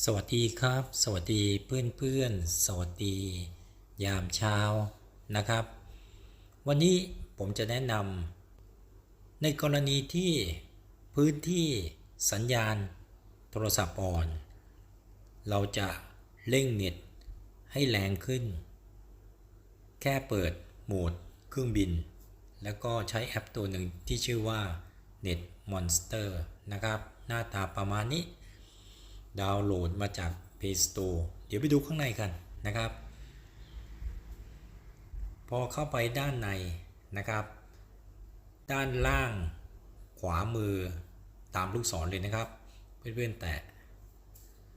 สวัสดีครับ สวัสดีเพื่อนเพื่อนๆสวัสดี ยามเช้านะครับ วันนี้ผมจะแนะนำในกรณีที่พื้นที่สัญญาณโทรศัพท์อ่อน เราจะเร่งเน็ตให้แรงขึ้น แค่เปิดโหมดเครื่องบิน แล้วก็ใช้แอปตัวหนึ่งที่ชื่อว่า Net Monster นะครับ หน้าตาประมาณนี้ ดาวน์โหลดมาจาก Play Store เดี๋ยวไปดูข้างในกันนะครับ พอเข้าไปด้านในนะครับ ด้านล่างขวามือตามลูกศรเลยนะครับ เพื่อนๆแตะ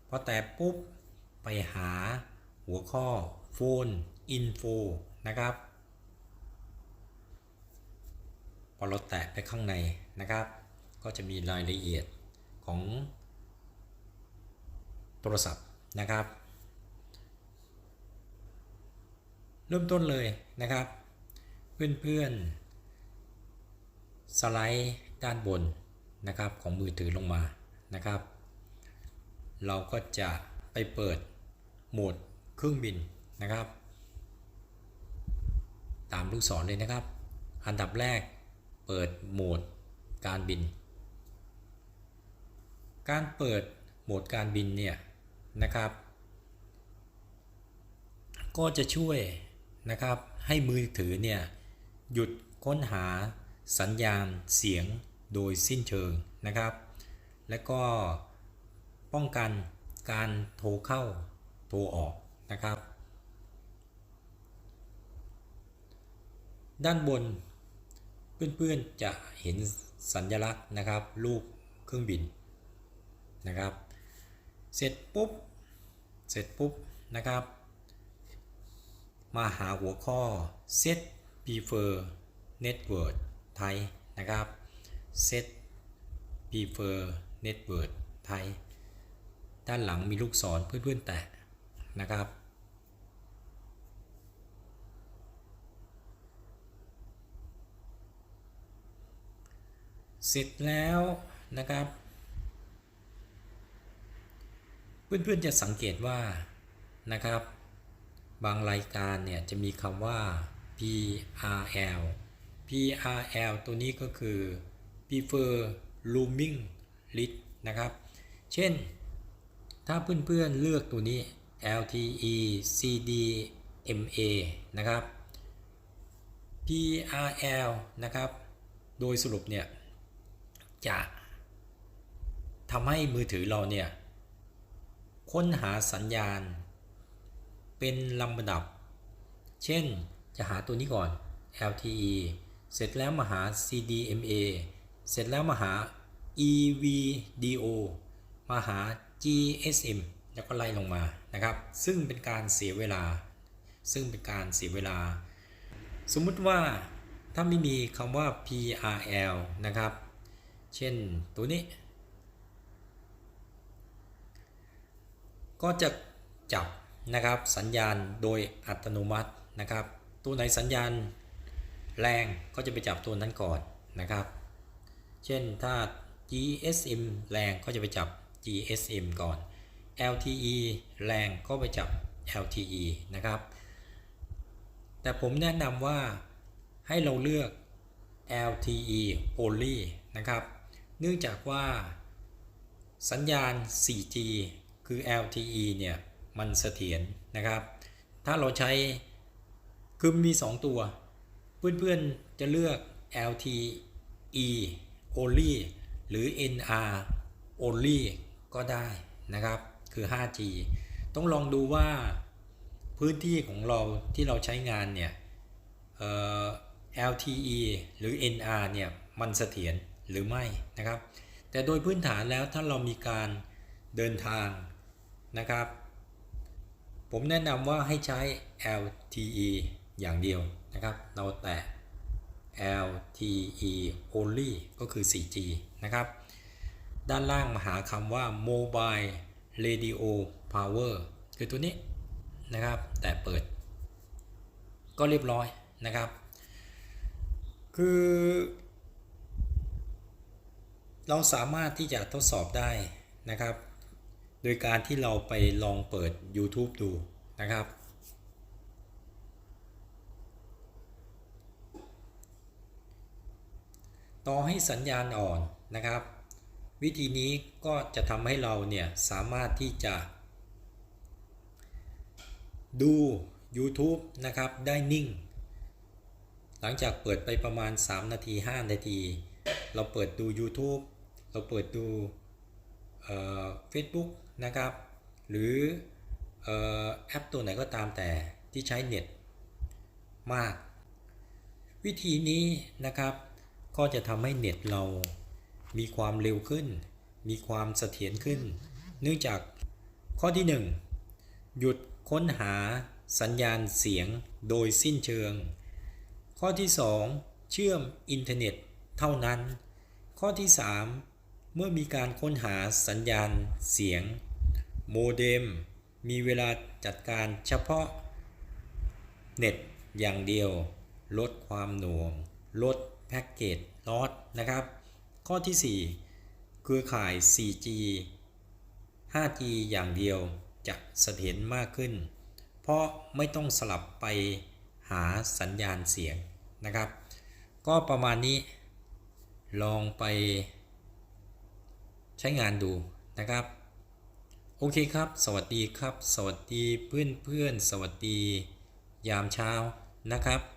พอแตะปุ๊บไปหาหัวข้อโฟนอินโฟนะครับ พอเราแตะไปข้างในนะครับ ก็จะมีรายละเอียดของ โทรศัพท์นะครับ เริ่มต้นเลยนะครับ เพื่อนๆ สไลด์ด้านบนนะครับของมือถือลงมานะครับ เราก็จะไปเปิดโหมดเครื่องบินนะครับ ตามลูกศรเลยนะครับ อันดับแรกเปิดโหมดการบิน การเปิดโหมดการบินเนี่ย นะครับ ก็จะช่วยนะครับให้มือถือเนี่ยหยุดค้นหาสัญญาณเสียงโดยสิ้นเชิงนะครับ และก็ป้องกันการโทรเข้าโทรออกนะครับ ด้านบนเพื่อนๆจะเห็นสัญลักษณ์นะครับรูปเครื่องบินนะครับ เสร็จปุ๊บ เสร็จปุ๊บนะครับ มาหาหัวข้อ set prefer network ไทยนะครับ set prefer network ไทยด้านหลังมีลูกศรเพื่อนๆแตะนะครับเสร็จแล้วนะครับ เพื่อนๆจะสังเกตว่านะครับ บางรายการเนี่ยจะมีคำว่า PRL PRL ตัวนี้ก็คือ prefer roaming list นะครับ เช่น ถ้าเพื่อนๆเลือกตัวนี้ LTE CDMA นะครับ PRL นะครับ โดยสรุปเนี่ยจะทำให้มือถือเราเนี่ย ค้นหาสัญญาณ เป็นลำดับ เช่นจะหาตัวนี้ก่อน LTE เสร็จแล้วมาหา CDMA เสร็จแล้วมาหา EVDO มาหา GSM แล้วก็ไล่ลงมานะครับ ซึ่งเป็นการเสียเวลา ซึ่งเป็นการเสียเวลา สมมุติว่าถ้าไม่มีคำว่า PRL นะครับ เช่นตัวนี้ ก็จะจับนะครับสัญญาณโดยอัตโนมัตินะครับ ตัวไหนสัญญาณแรงก็จะไปจับตัวนั้นก่อนนะครับ เช่นถ้า GSM แรงก็จะไปจับ GSM ก่อน LTE แรงก็ไปจับ LTE นะครับ แต่ผมแนะนำว่าให้เราเลือก LTE only นะครับ เนื่องจากว่าสัญญาณ 4G คือ LTE เนี่ยมันเสถียรนะครับ ถ้าเราใช้คือมี 2 ตัว เพื่อนๆจะเลือก LTE only หรือ NR only ก็ได้นะครับ คือ 5G ต้องลองดูว่าพื้นที่ของเราที่เราใช้งานเนี่ย LTE หรือ NR เนี่ยมันเสถียรหรือไม่นะครับ แต่โดยพื้นฐานแล้วถ้าเรามีการเดินทาง นะครับ ผมแนะนำว่าให้ใช้ LTE อย่างเดียวนะครับ เราแตะ LTE only ก็คือ 4G นะครับ ด้านล่างมาหาคำว่า Mobile Radio Power คือตัวนี้นะครับ แต่เปิด ก็เรียบร้อยนะครับ คือ เราสามารถที่จะทดสอบได้นะครับ โดยการที่เราไปลองเปิด YouTube ดูนะครับ ต่อให้สัญญาณอ่อนนะครับ วิธีนี้ก็จะทำให้เราเนี่ยสามารถที่จะ ดู YouTube นะครับได้นิ่ง หลังจากเปิดไปประมาณ 3 นาที 5 นาที เราเปิดดู YouTube เราเปิดดู เฟซบุ๊กนะครับ หรือเออแอปตัวไหนก็ตามแต่ที่ใช้เน็ตมาก วิธีนี้นะครับ ก็จะทำให้เน็ตเรามีความเร็วขึ้น มีความเสถียรขึ้น เนื่องจากข้อที่ 1 หยุดค้นหาสัญญาณเสียงโดยสิ้นเชิง ข้อที่ 2 เชื่อมอินเทอร์เน็ตเท่านั้น ข้อที่ 3 เมื่อมีการค้นหาสัญญาณเสียง โมเด็มมีเวลาจัดการเฉพาะ เน็ตอย่างเดียว ลดความหน่วง ลดแพ็กเกจลอสนะครับ ข้อที่ 4 เครือข่าย 4G 5G อย่างเดียวจะเสถียรมากขึ้น เพราะไม่ต้องสลับไปหาสัญญาณเสียงนะครับ ก็ประมาณนี้ลองไป ช้งานดูนะครับ โอเคครับ สวัสดีครับ สวัสดีเพื่อนเพื่อนสวัสดี ยามเช้านะครับ